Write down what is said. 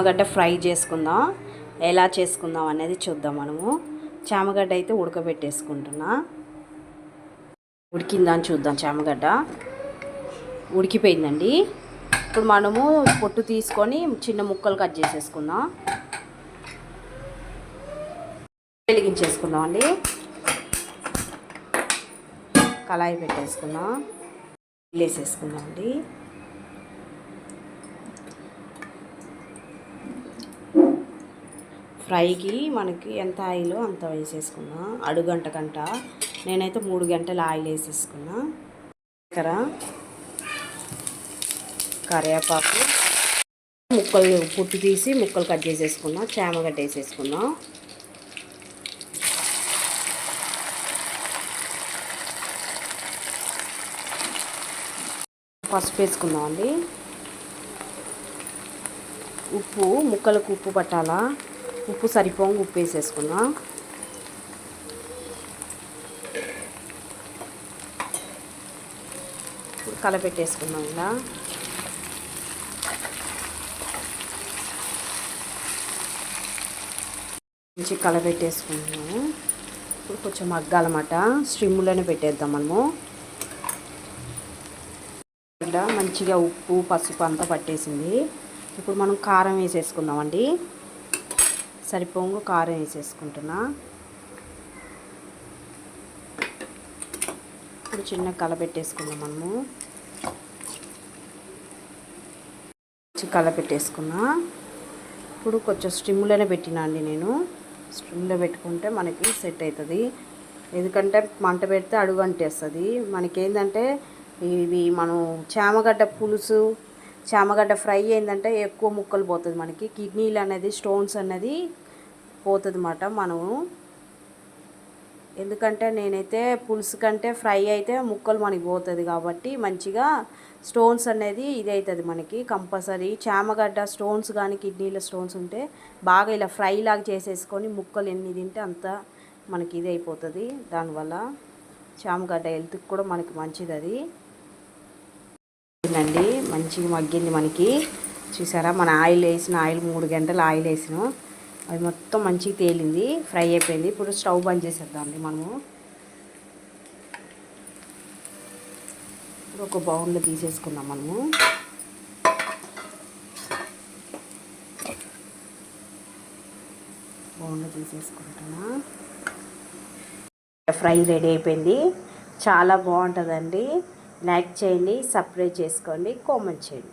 చామగడ్డ fry చేసుకుందాం. ఎలా చేసుకుందాం అనేది చూద్దాం మనము. చామగడ్డ అయితే ఉడకబెట్టేసుకుంటున్నా. ఉడికిందా అని చూద్దాం చామగడ్డ. ఉడికిపోయిందండి. ఇప్పుడు మనము పొట్టు తీసుకొని చిన్న ముక్కలు కట్ చేసేసుకుందాం. వెలిగించేసుకుందాం అండి కళాయి పెట్టేసుకుందాం. వేసేసుకుందాం అండి ఫ్రైకి మనకి ఎంత ఆయిల్ అంత వేసేసుకున్నా. అడుగంట గంట నేనైతే మూడు గంటలు ఆయిల్ వేసేసుకున్నా. ఇక్కడ కరివేపాకు. ముక్కలు పుట్టు తీసి ముక్కలు కట్ చేసేసుకున్నా. చేమగడ్డ వేసేసుకున్నా పసుపు వేసుకుందామండి ఉప్పు ముక్కలకు ఉప్పు పట్టాలా? ఉప్పు సరిపోంగా ఉప్పు వేసేసుకున్నా కలపెట్టేసుకున్నాం కలపెట్టేసుకుందాం ఇలా. మంచి కలపెట్టేసుకుంటున్నాము ఇప్పుడు కొంచెం మగ్గాలన్నమాట స్ట్రిమ్లోనే పెట్టేద్దాం మనము. ఇలా మంచిగా ఉప్పు పసుపు అంతా పట్టేసింది. ఇప్పుడు మనం కారం వేసేసుకుందామండి. సరిపోంగు కారం వేసేసుకుంటున్నా. ఇప్పుడు చిన్న కలపెట్టేసుకుందాం మనము. కలపెట్టేసుకున్నా. ఇప్పుడు కొంచెం స్టిమ్లోనే పెట్టినా అండి నేను. స్టిమ్లో పెట్టుకుంటే మనకి సెట్ అవుతుంది. ఎందుకంటే మంట పెడితే అడుగు అంటేస్తుంది మనకేంటంటే ఇవి మనం చామగడ్డ పులుసు చామగడ్డ ఫ్రై అయిందంటే ఎక్కువ ముక్కలు పోతుంది మనకి. కిడ్నీలు అనేది స్టోన్స్ అనేది పోతుంది అన్నమాట మనము. ఎందుకంటే నేనైతే పులుసు కంటే ఫ్రై అయితే ముక్కలు మనకి పోతుంది కాబట్టి మంచిగా స్టోన్స్ అనేది ఇది అవుతుంది మనకి కంపల్సరీ. చామగడ్డ స్టోన్స్ కానీ కిడ్నీలో స్టోన్స్ ఉంటే బాగా ఇలా ఫ్రై లాగా చేసేసుకొని ముక్కలు ఎన్ని తింటే అంత మనకి ఇది అయిపోతుంది దానివల్ల చామగడ్డ హెల్త్కి కూడా మనకి మంచిది అది అండి మంచిగా మగ్గింది మనకి. చూసారా? మన ఆయిల్ వేసిన ఆయిల్ మూడు గంటలు ఆయిల్ వేసిన. అది మొత్తం మంచిగా తేలింది ఫ్రై అయిపోయింది. ఇప్పుడు స్టవ్ బంద్ చేసేద్దామండి మనము. ఇప్పుడు ఒక బౌన్లో తీసేసుకుందాం మనము. బౌన్లో తీసేసుకుంటున్నా. ఫ్రై రెడీ అయిపోయింది. చాలా బాగుంటుందండి. లైక్ చేయండి సబ్స్క్రైబ్ చేసుకోండి కామెంట్ చేయండి.